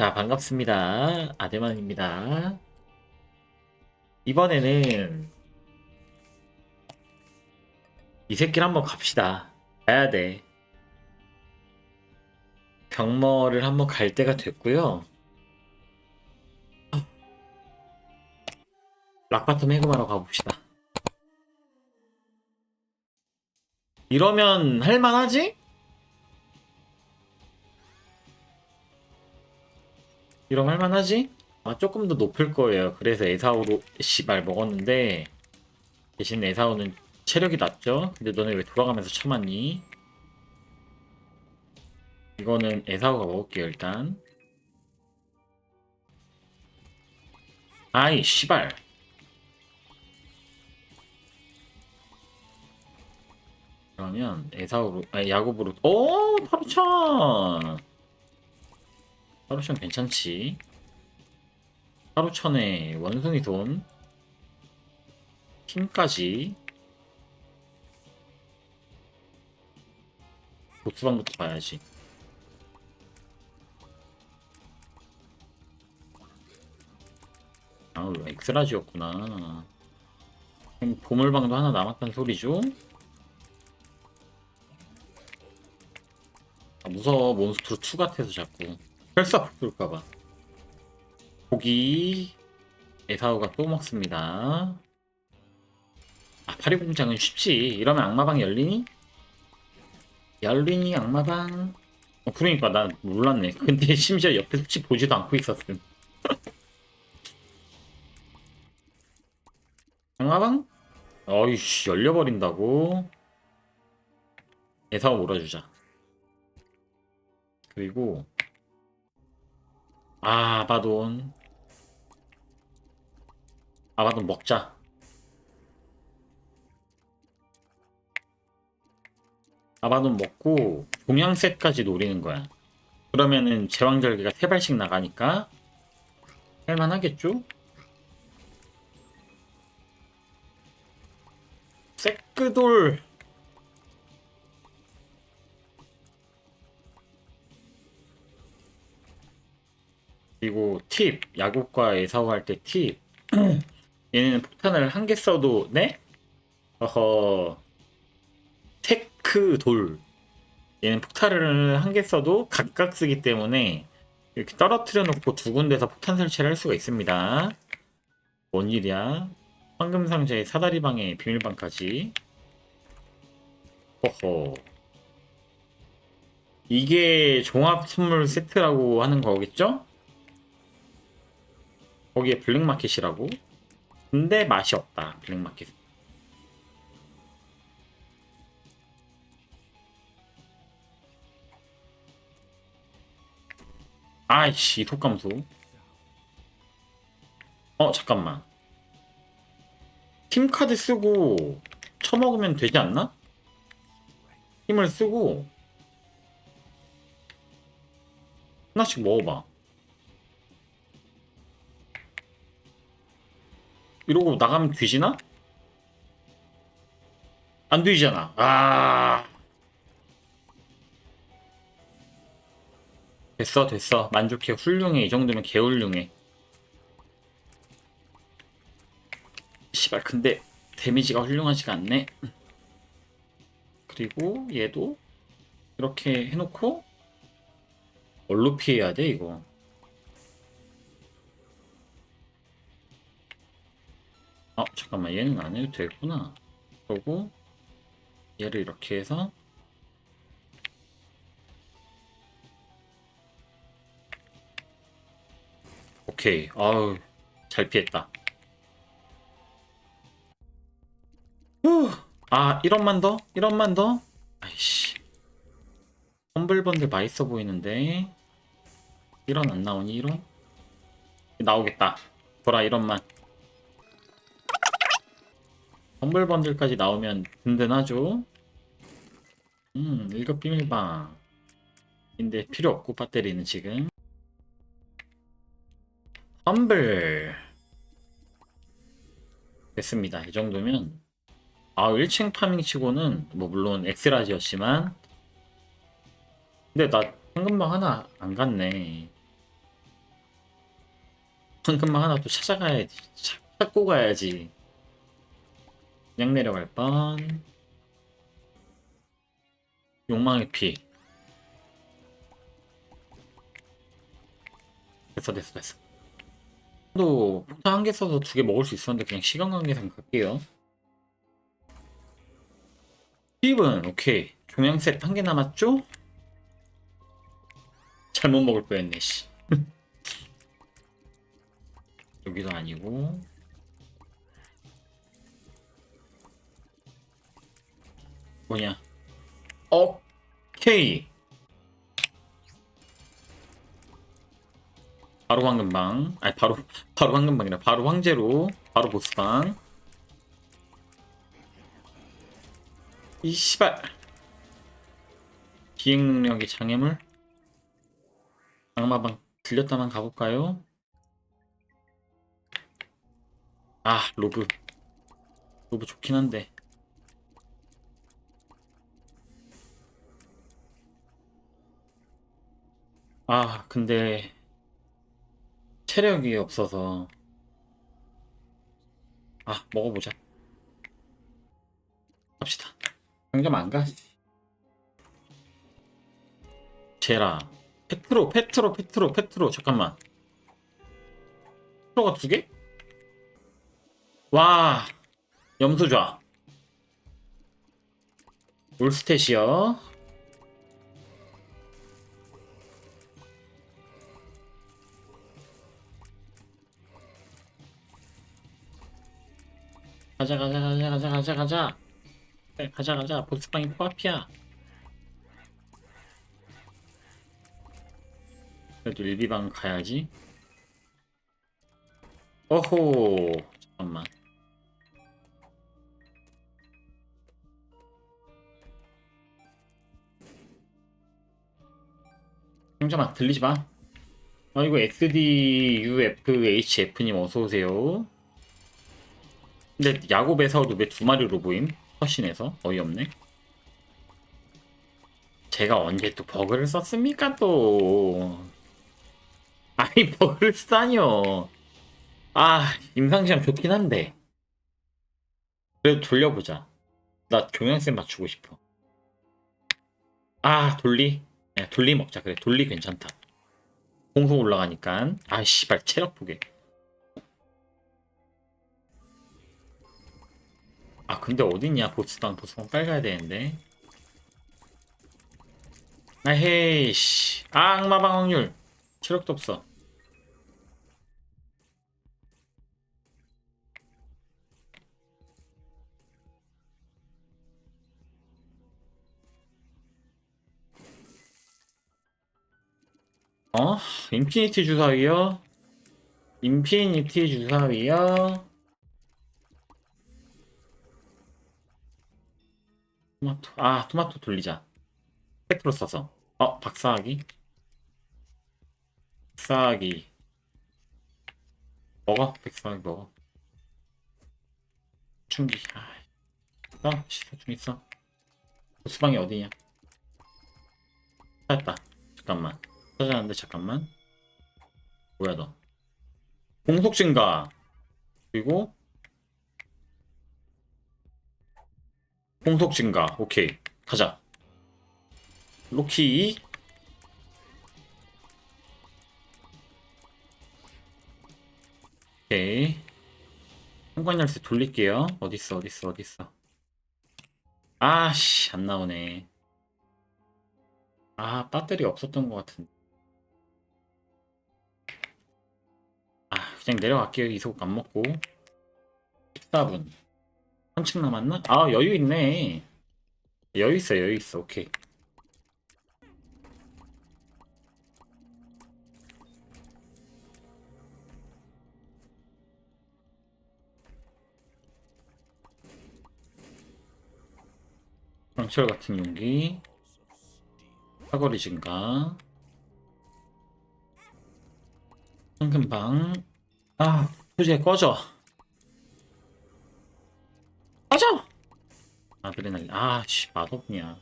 자, 반갑습니다. 아데만입니다. 이번에는 이 새끼를 한번 갑시다. 가야 돼. 병머를 한번 갈 때가 됐고요. 락바텀 해금하러 가봅시다. 이러면 할만하지? 이런 할만하지? 아 조금 더 높을 거예요. 그래서 에사오로 씨발 먹었는데 대신 에사오는 체력이 낮죠? 근데 너네 왜 돌아가면서 참았니? 이거는 에사오가 먹을게요 일단 아이 씨발 그러면 에사오로 아 야구부로 오 바로 쳐 하루션 괜찮지? 하루천에 원숭이 돈 힘까지. 복수방부터 봐야지. 아우 엑스라지였구나. 보물방도 하나 남았단 소리죠? 아, 무서워. 몬스터로 2 같아서 자꾸. 혈사 붙을까봐. 고기. 에사오가 또 먹습니다. 아 파리공장은 쉽지. 이러면 악마방 열리니? 열리니 악마방? 어 그러니까 난 몰랐네. 근데 심지어 옆에 혹시 보지도 않고 있었음. 악마방? 어이씨 열려버린다고? 에사오 몰아주자. 그리고 아, 아바돈. 아바돈 먹자. 아바돈 먹고 동양셋까지 노리는 거야. 그러면은 제왕절개가 세 발씩 나가니까 할만하겠죠? 새끄돌 그리고 팁 야구과 에사오 할때 팁 얘는 폭탄을 한 개 써도 네? 어허. 테크 돌. 얘는 폭탄을 한 개 써도 각각 쓰기 때문에 이렇게 떨어뜨려 놓고 두 군데서 폭탄 설치를 할 수가 있습니다. 뭔 일이야? 황금 상자의 사다리방에 비밀방까지. 허허. 이게 종합 선물 세트라고 하는 거겠죠? 거기에 블랙마켓이라고? 근데 맛이 없다 블랙마켓 아이씨 독감수 어 잠깐만 팀카드 쓰고 쳐먹으면 되지 않나? 힘을 쓰고 하나씩 먹어봐 이러고 나가면 뒤지나? 안 뒤지잖아. 아. 됐어, 됐어. 만족해. 훌륭해. 이 정도면 개훌륭해. 씨발, 근데 데미지가 훌륭하지가 않네. 그리고 얘도 이렇게 해놓고 뭘로 피해야 돼, 이거? 어 잠깐만 얘는 안 해도 되구나 그러고 얘를 이렇게 해서 오케이 아우 잘 피했다 후. 아 1원만 더? 1원만 더? 아이씨 험블번들 맛있어 보이는데 1원 안 나오니 1원? 나오겠다 보라 1원만 선물 번들까지 나오면 든든하죠. 음, 일급 비밀방. 인데 필요 없고 배터리는 지금. 험블. 됐습니다. 이 정도면 아 1층 파밍 치고는 뭐 물론 엑스라지였지만 근데 나 황금방 하나 안 갔네. 황금방 하나 또 찾아가야지. 찾- 찾고 가야지. 그냥 내려갈 뻔. 욕망의 피. 됐어 됐어 됐어. 또 폭탄 한 개 써서 두 개 먹을 수 있었는데 그냥 시간 관계상 갈게요. 팁은 오케이. 종양 셋 한 개 남았죠? 잘못 먹을 뻔했네 씨. 여기도 아니고 뭐냐? 오케이. 바로 황금방. 아니 바로 바로 황금방이라 바로 황제로 바로 보스방. 이 씨발. 비행 능력이 장애물. 악마방 들렸다만 가볼까요? 아 로브. 로브 좋긴 한데. 아 근데 체력이 없어서. 아 먹어보자. 갑시다. 당점 안 가? 제라. 페트로 페트로 페트로 페트로. 잠깐만. 페트로가 두 개? 와 염소좌. 올스탯이요 가자 가자 가자 가자 가자 가자. 빨리 가자 가자. 보스방이 코앞이야. 그래도 일비방 가야지. 어호 잠깐만. 형제만 들리지 마. 아이고 SDUFHF님 어서오세요 근데 야곱에서도 왜 두 마리로 보임? 허신에서 어이없네. 제가 언제 또 버그를 썼습니까 또? 아니 버그를 쓰다니요. 아 임상시험 좋긴 한데 그래도 돌려보자. 나 종양쌤 맞추고 싶어. 아 돌리? 야, 돌리 먹자 그래 돌리 괜찮다. 공속 올라가니까 아 씨발 체력 보게. 아 근데 어딨냐 보스방 보스방 빨리 가야 되는데 아 헤이 씨 아, 악마방 확률 체력도 없어 어? 인피니티 주사위요? 인피니티 주사위요? 토마토 아 토마토 돌리자. 페트로 써서. 어 박사하기 박사하기 먹어 백사하기 먹어. 충기. 아 어, 시사충 있어? 보스방이 어디냐? 찾았다. 잠깐만. 찾았는데 잠깐만. 뭐야 너? 공속 증가. 그리고 공속 증가. 오케이. 가자. 로키. 오케이. 현관 열쇠 돌릴게요. 어딨어, 어딨어, 어딨어. 아씨, 안 나오네. 아, 배터리 없었던 것 같은데. 아, 그냥 내려갈게요. 이속 안 먹고. 14분. 한층 남았나? 아 여유 있네. 여유 있어 여유 있어. 오케이. 강철 같은 용기. 사거리 증가. 황금방. 아 휴지 꺼져 꺼져 아드레날린 아씨 맛없냐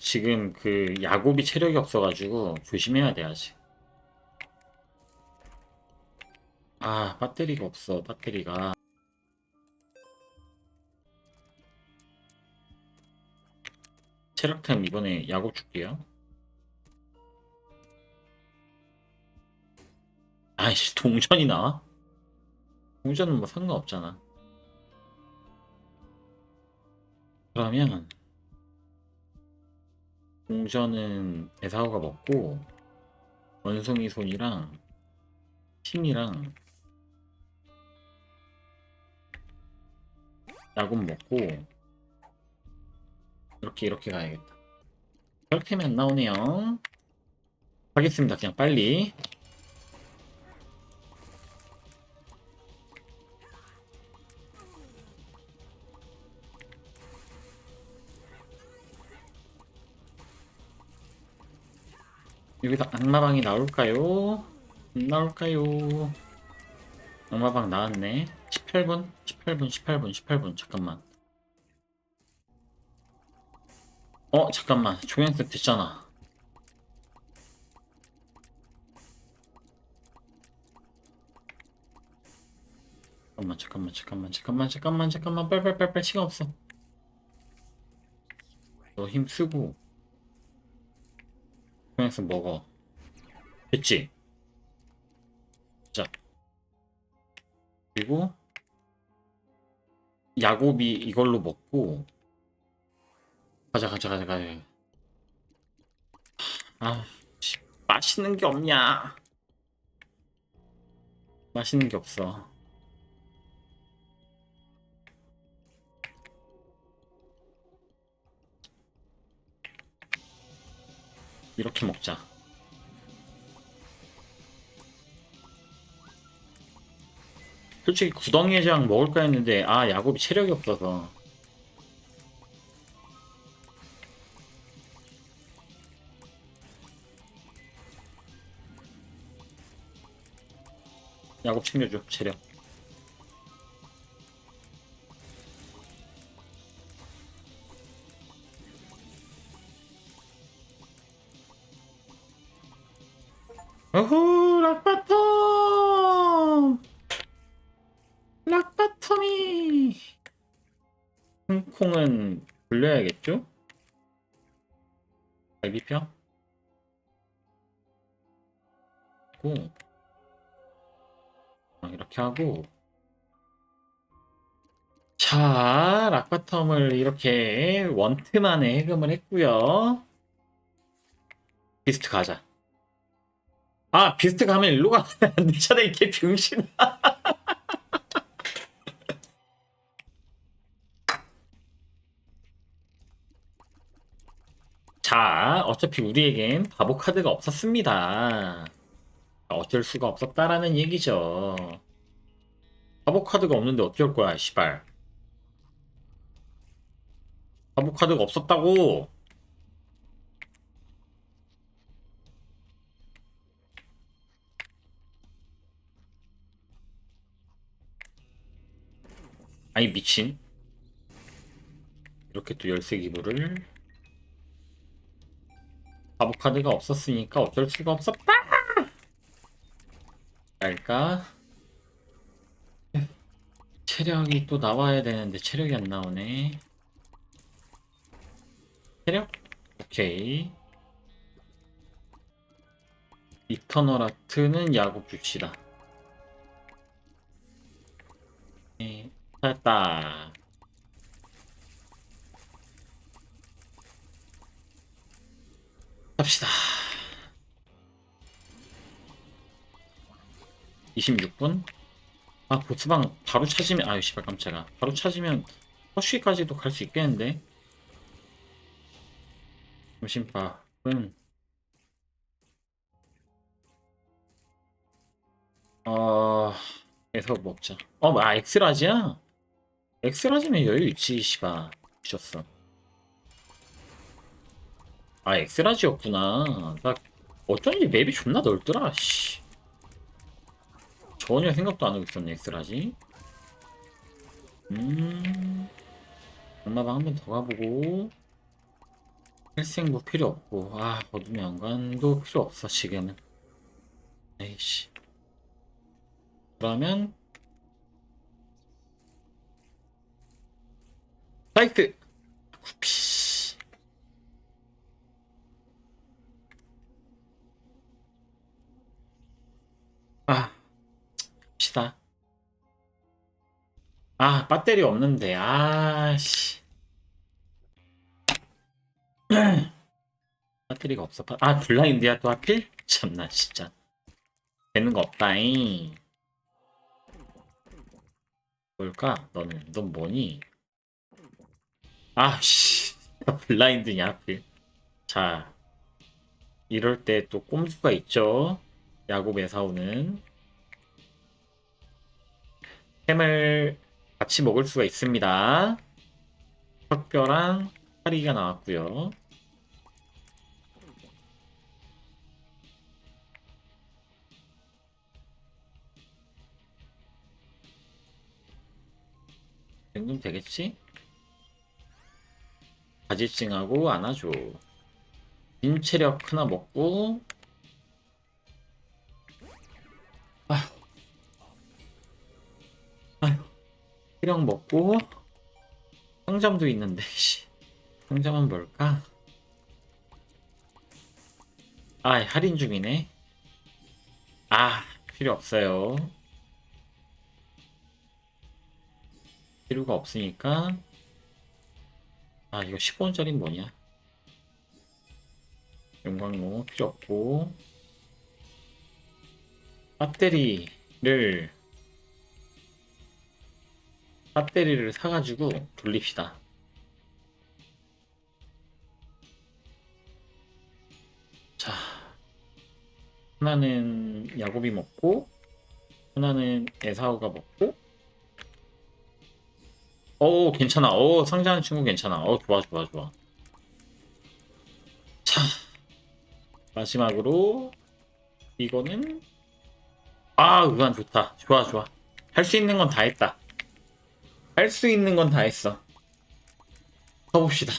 지금 그 야곱이 체력이 없어가지고 조심해야 돼 아직. 아 배터리가 없어 배터리가. 체력템 이번에 야곱 줄게요. 아이씨 동전이 나와? 동전은 뭐 상관없잖아. 그러면 동전은 에사오가 먹고 원숭이 손이랑 힘이랑 야곱 먹고 이렇게 이렇게 가야겠다. 이렇게면 안 나오네요. 하겠습니다. 그냥 빨리. 여기서 악마방이 나올까요? 안 나올까요? 악마방 나왔네. 18분? 18분, 18분, 18분. 잠깐만. 어, 잠깐만. 종양색 됐잖아. 잠깐만, 잠깐만, 잠깐만, 잠깐만, 잠깐만, 잠깐만. 빨빨빨빨 시간 없어. 너 힘 쓰고. 종양색 먹어. 됐지? 자. 그리고 야곱이 이걸로 먹고 가자 가자 가자 가자 아 씨, 맛있는 게 없냐 맛있는 게 없어 이렇게 먹자. 솔직히 구덩이의 장 먹을까 했는데 아 야곱이 체력이 없어서. 야곱 챙겨줘 체력 어후 락바텀! 락바텀이! 콩은 돌려야겠죠? 갈비뼈? 고 아, 이렇게 하고. 자 락바텀을 이렇게 원트만에 해금을 했고요. 비스트 가자 아 비스트 가면 일로 가면 안 되잖아 이게 병신아 자, 어차피 우리에겐 바보 카드가 없었습니다. 어쩔 수가 없었다라는 얘기죠. 바보 카드가 없는데 할 거야, 시발. 바보 카드가 없었다고. 아니 미친. 이렇게 또 열쇠 기부를 바보 카드가 없었으니까 어쩔 수가 없었다.랄까? 체력이 또 나와야 되는데 체력이 안 나오네. 체력? 오케이. 이터널 아트는 야곱 줍시다. 네, 됐다. 갑시다. 26분? 아, 보스방 바로 찾으면, 아유, 씨발, 깜짝아. 바로 찾으면 허쉬까지도 갈 수 있겠는데? 점심밥은, 어, 에서 먹자. 어, 뭐, 아, 엑스라지야? 엑스라지면 여유 있지, 씨발. 미쳤어. 아, 엑스라지였구나. 나 어쩐지 맵이 존나 넓더라, 씨. 전혀 생각도 안 하고 있었네, 엑스라지. 음. 엄마방 한 번 더 가보고. 일생도 필요 없고 아 어둠의 연관도 필요 없어 지금은 에이씨 그러면 사이트 구피 아 갑시다. 아 배터리 없는데. 아씨. 배터리가 없어. 아 블라인드야 또 하필? 참나 진짜. 되는 거 없다잉. 뭘까? 너는 넌 뭐니 아씨. 블라인드냐 하필. 자 이럴 때 또 꼼수가 있죠. 야구 매사오는. 햄을 같이 먹을 수가 있습니다. 흑뼈랑 파리가 나왔고요. 이 정도면 되겠지? 가지증하고 안아줘. 인체력 하나 먹고. 아휴. 아휴. 체력 먹고. 상점도 있는데 씨. 상점은 뭘까? 아 할인 중이네. 아 필요 없어요. 필요가 없으니까 아 이거 10원짜리 뭐냐? 용광로 필요 없고. 배터리를 배터리를 사가지고 돌립시다. 자 하나는 야곱이 먹고 하나는 에사오가 먹고 오 괜찮아. 오 상자하는 친구 괜찮아. 어 좋아 좋아 좋아. 자 마지막으로 이거는 아 의안 좋다. 좋아 좋아. 할 수 있는 건 다 했다. 할 수 있는 건 다 했어. 가봅시다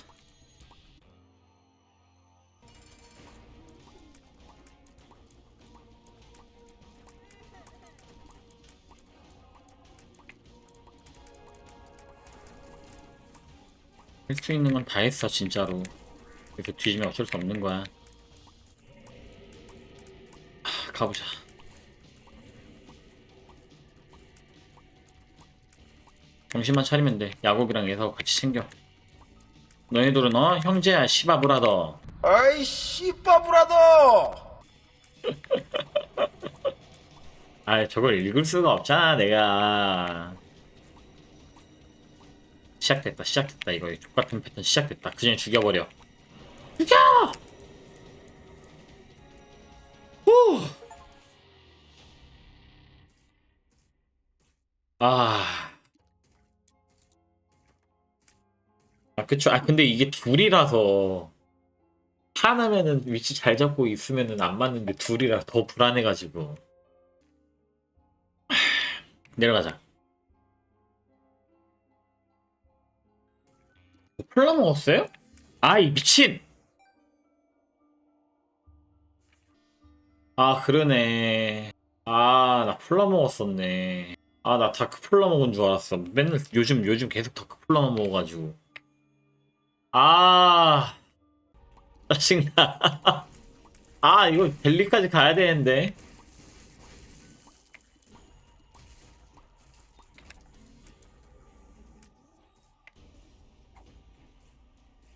할수 있는 건 다 했어 진짜로. 이렇게 뒤지면 어쩔 수 없는 거야. 하, 가보자. 정신만 차리면 돼. 야곱이랑 예사고 같이 챙겨. 너희들은 어? 형제야 시바브라더. 아이 씨바 브라더! 아 저걸 읽을 수가 없잖아 내가 시작됐다 시작됐다 이거 족같은 패턴 시작됐다 그냥 죽여버려 죽여 후. 아. 아, 그쵸. 아, 근데 이게 둘이라서, 하나면은 위치 잘 잡고 있으면은 안 맞는데 둘이라 더 불안해가지고. 내려가자. 콜라 먹었어요? 아, 이 미친! 아, 그러네. 아, 나 콜라 먹었었네. 아, 나 다크 콜라 먹은 줄 알았어. 맨날 요즘, 요즘 계속 다크 콜라만 먹어가지고. 아, 짜증나. 아, 이거 델리까지 가야 되는데.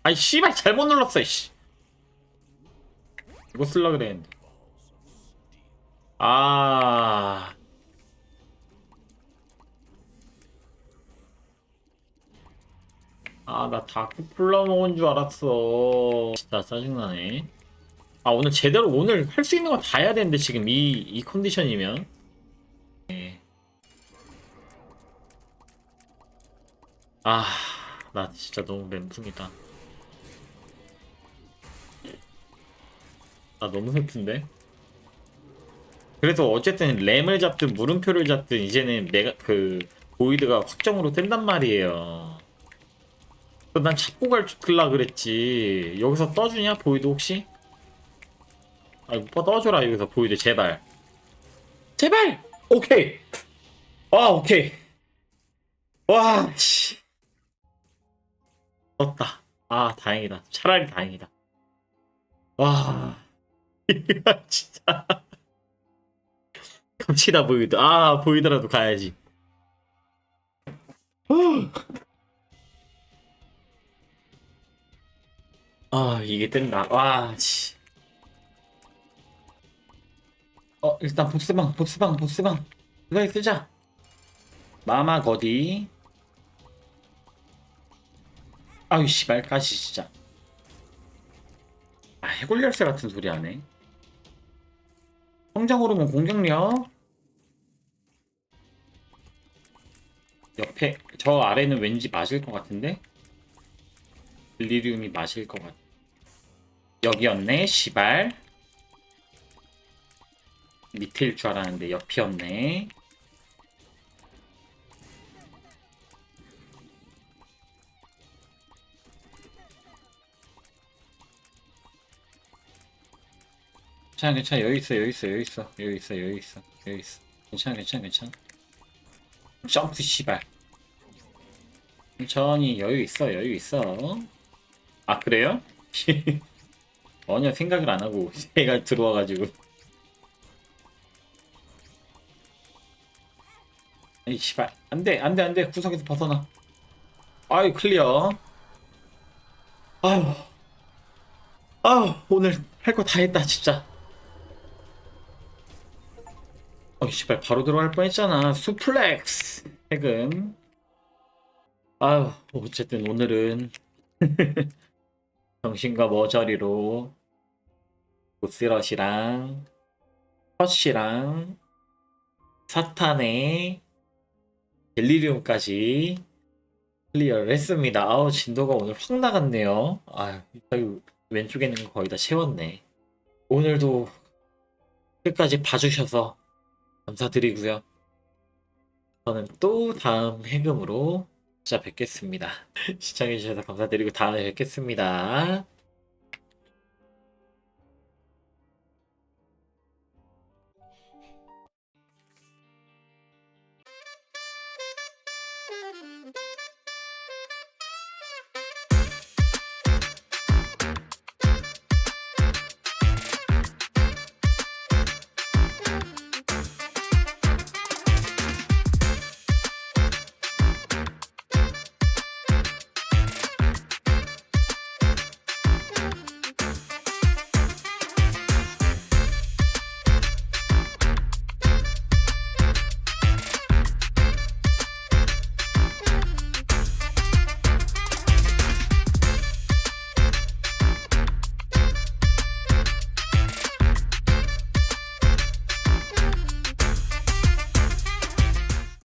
아이 씨발 잘못 눌렀어 씨. 이거 쓸라 그랬는데. 아. 아, 나 다크 콜라 먹은 줄 알았어. 진짜 짜증나네. 아, 오늘 제대로 오늘 할 수 있는 거 다 해야 되는데, 지금 이, 이 컨디션이면. 네. 아, 나 진짜 너무 멘붕이다. 아 너무 슬픈데? 그래서 어쨌든 램을 잡든 물음표를 잡든 이제는 내가 그 보이드가 확정으로 뜬단 말이에요. 난 잡고 갈라 그랬지. 여기서 떠주냐? 보이드 혹시? 아, 오빠 떠줘라, 여기서 보이드, 제발. 제발! 오케이! 아, 오케이. 와, 씨. 떴다. 아, 다행이다. 차라리 다행이다. 와. 진짜. 깜치다, 보이드. 아, 보이더라도 가야지. 후. 아 이게 뜬다 와 씨. 어 일단 보스방 보스방 보스방 그거 쓰자 마마 거디 아유 씨발 가시 진짜 아 해골 열쇠 같은 소리 하네 성장 호르몬 공격력. 옆에 저 아래는 왠지 맞을 것 같은데? 릴리리움이 맞을 것 같아 여기였네 시발. 밑에일 줄 알았는데 옆이었네 괜찮아 괜찮아. 여기 있어 여기 있어 여기 있어. 여기 있어 여기 있어. 여기 있어. 괜찮아 괜찮아 괜찮아. 점프 시발. 천천히 여유 있어 여유 있어. 아 그래요? 전혀 생각을 안 하고 새가 들어와가지고. 이 씨발. 안돼 안돼 안돼. 구석에서 벗어나. 아유 클리어. 아유 아유 오늘 할 거 다 했다 진짜 어이 씨발 바로 들어갈 뻔했잖아 수플렉스 해금 아유 어쨌든 오늘은 정신과 머저리로 보스럿이랑 컷이랑 사탄의 델리리움까지 클리어를 했습니다. 아우 진도가 오늘 확 나갔네요. 아유, 왼쪽에 있는 거 거의 다 채웠네. 오늘도 끝까지 봐주셔서 감사드리고요. 저는 또 다음 해금으로 찾아뵙겠습니다. 시청해주셔서 감사드리고 다음에 뵙겠습니다.